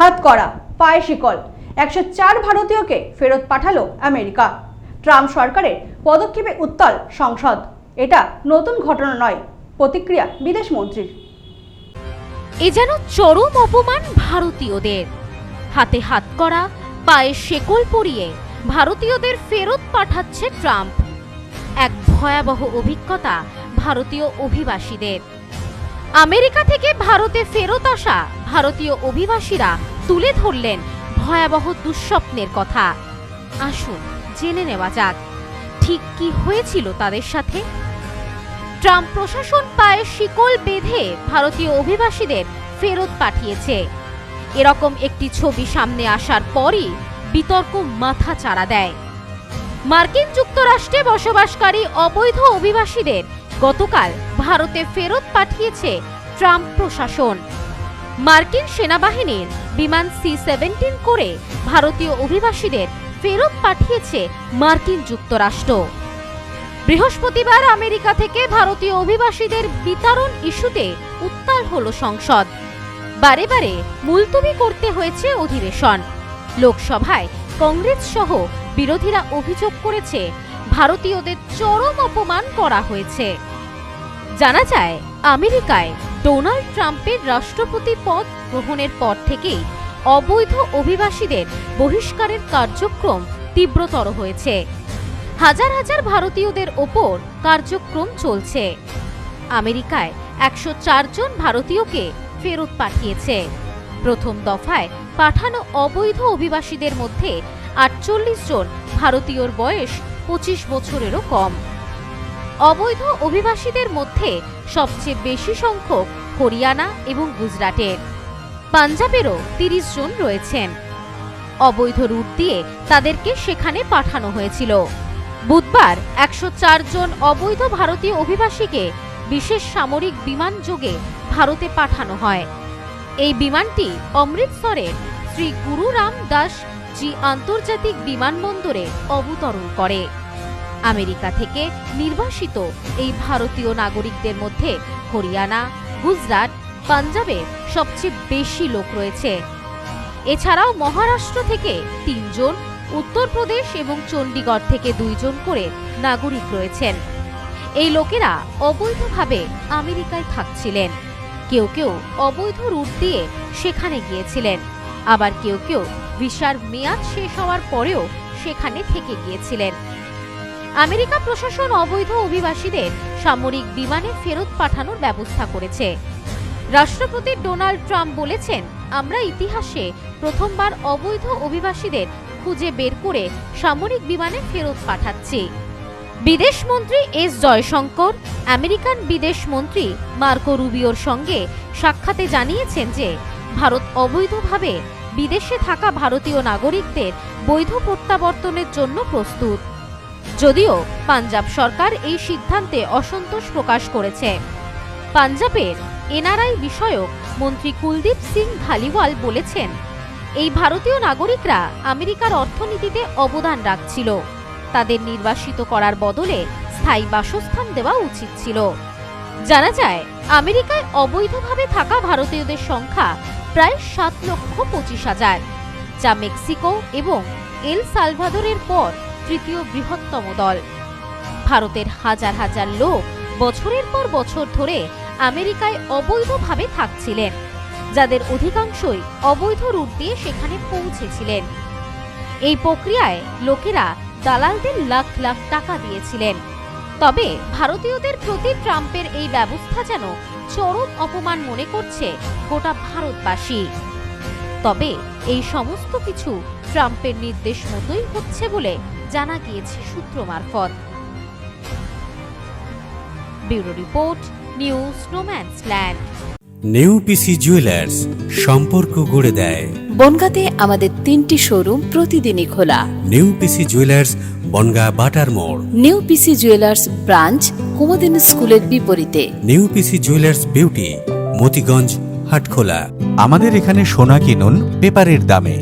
হাত করা, পায়ে শিকল। একশো চার ভারতীয়কে ফেরত পাঠালো আমেরিকা। ট্রাম্প সরকারের পদক্ষেপে উত্তাল সংসদ। এটা নতুন ঘটনা নয়, প্রতিক্রিয়া বিদেশ মন্ত্রীর। এ যেন চরম অপমান ভারতীয়দের। হাতে হাত করা, পায়ে শেকল পরিয়ে ভারতীয়দের ফেরত পাঠাচ্ছে ট্রাম্প। এক ভয়াবহ অভিজ্ঞতা ভারতীয় অভিবাসীদের। আমেরিকা থেকে ভারতে ফেরত আসা ভারতীয় অভিবাসীরা তুলে ধরলেন ভয়াবহ দুঃস্বপ্নের কথা। আসুন, জেনে নেওয়া যাক, ঠিক কি হয়েছিল তাদের সাথে? ট্রাম্প প্রশাসন পায়ে শিকল বেঁধে ভারতীয় অভিবাসীদের ফেরত পাঠিয়েছে। এরকম একটি ছবি সামনে আসার পরই বিতর্ক মাথা চাড়া দেয়। মার্কিন যুক্তরাষ্ট্রে বসবাসকারী অবৈধ অভিবাসীদের গতকাল ভারতে ফেরত পাঠিয়েছে ট্রাম্প প্রশাসন। মার্কিন সেনাবাহিনীর বিমান সি সেভেন্টিন করে ভারতীয় অভিবাসীদের ফেরত পাঠিয়েছে মার্কিন যুক্তরাষ্ট্র। বৃহস্পতিবার আমেরিকা থেকে ভারতীয় অভিবাসীদের বিতরণ ইস্যুতে উত্তাল হল সংসদ। বারে বারে মুলতবি করতে হয়েছে অধিবেশন। লোকসভায় কংগ্রেস সহ বিরোধীরা অভিযোগ করেছে, ভারতীয়দের চরম অপমান করা হয়েছে। জানা যায়, আমেরিকায় ডোনাল্ড ট্রাম্পের রাষ্ট্রপতি পদ গ্রহণের পর থেকেই অবৈধ অভিবাসীদের বহিষ্কারের কার্যক্রম তীব্রতর হয়েছে। হাজার হাজার ভারতীয়দের ওপর কার্যক্রম চলছে। আমেরিকায় একশো জন ভারতীয়কে ফেরত পাঠিয়েছে। প্রথম দফায় পাঠানো অবৈধ অভিবাসীদের মধ্যে আটচল্লিশ জন ভারতীয়র বয়স পঁচিশ বছরেরও কম। অবৈধ অভিবাসীদের মধ্যে সবচেয়ে বেশি সংখ্যক হরিয়ানা এবং গুজরাটের। পাঞ্জাবেরও তিরিশ জন রয়েছেন। অবৈধ রুট দিয়ে তাদেরকে সেখানে পাঠানো হয়েছিল। বুধবার একশো জন অবৈধ ভারতীয় অভিবাসীকে বিশেষ সামরিক বিমান যোগে ভারতে পাঠানো হয়। এই বিমানটি অমৃতসরের শ্রী গুরু রাম দাস জি আন্তর্জাতিক বিমানবন্দরে অবতরণ করে। আমেরিকা থেকে নির্বাসিত এই ভারতীয় নাগরিকদের মধ্যে হরিয়ানা, গুজরাট পাঞ্জাবের সবচেয়ে বেশি লোক রয়েছে। এছাড়াও মহারাষ্ট্র থেকে তিনজন, উত্তরপ্রদেশ এবং চণ্ডীগড় থেকে দুইজন করে নাগরিক রয়েছেন। এই লোকেরা অবৈধভাবে আমেরিকায় থাকছিলেন। কেউ কেউ অবৈধ রুট দিয়ে সেখানে গিয়েছিলেন। আবার কেউ কেউ ভিসার মেয়াদ শেষ হওয়ার পরেও সেখানে থেকে গিয়েছিলেন। আমেরিকা প্রশাসন অবৈধ অভিবাসীদের সামরিক বিমানে ফেরত পাঠানোর ব্যবস্থা করেছে। রাষ্ট্রপতি ডোনাল্ড ট্রাম্প বলেছেন, আমরা ইতিহাসে প্রথমবার অবৈধ অভিবাসীদের খুঁজে বের করে সামরিক বিমানে ফেরত পাঠাচ্ছি। বিদেশমন্ত্রী এস জয়শঙ্কর, আমেরিকান বিদেশ মন্ত্রী মার্কো রুবিওর সঙ্গে সাক্ষাতে জানিয়েছেন যে, ভারত অবৈধভাবে বিদেশে থাকা ভারতীয় নাগরিকদের বৈধ প্রত্যাবর্তনের জন্য প্রস্তুত। যদিও পাঞ্জাব সরকার এই সিদ্ধান্তে অসন্তোষ প্রকাশ করেছে। পাঞ্জাবের এনআরআই বিষয়ক মন্ত্রী কুলদীপ সিং ধালিওয়াল বলেছেন, এই ভারতীয় নাগরিকরা আমেরিকার অর্থনীতিতে অবদান রাখছিল। তাদের নির্বাসিত করার বদলে স্থায়ী বাসস্থান দেওয়া উচিত ছিল। জানা যায়, আমেরিকায় অবৈধভাবে থাকা ভারতীয়দের সংখ্যা প্রায় সাত লক্ষ পঁচিশ হাজার, যা মেক্সিকো এবং এল সালভাদরের পর তৃতীয় বৃহত্তম দল। ভারতের হাজার হাজার লোক বছরের পর বছর ধরে আমেরিকায় অবৈধভাবে থাকছিলেন, যাদের অধিকাংশই অবৈধ রুট দিয়ে সেখানে পৌঁছেছিলেন। এই প্রক্রিয়ায় লোকেরা দালালদের লাখ লাখ টাকা দিয়েছিলেন। তবে ভারতীয়দের প্রতি ট্রাম্পের এই ব্যবস্থা যেন চরম অপমান মনে করছে গোটা ভারতবাসী। তবে এই সমস্ত কিছু ট্রাম্পের নির্দেশ মতোই হচ্ছে বলে জানা গিয়েছে সূত্র মারফত। Bureau report news no man's land. New P C jewellers সম্পর্ক গড়ে দেয়। বনগাঁতে আমাদের তিনটি শোরুম প্রতিদিনই খোলা। New P C jewellers Bongaon butter মোড়। New P C jewellers branch Kumudini স্কুলের বিপরীতে। New P C jewellers beauty Matiganj Hatkhola. আমাদের এখানে সোনা কিনুন পেপারের দামে।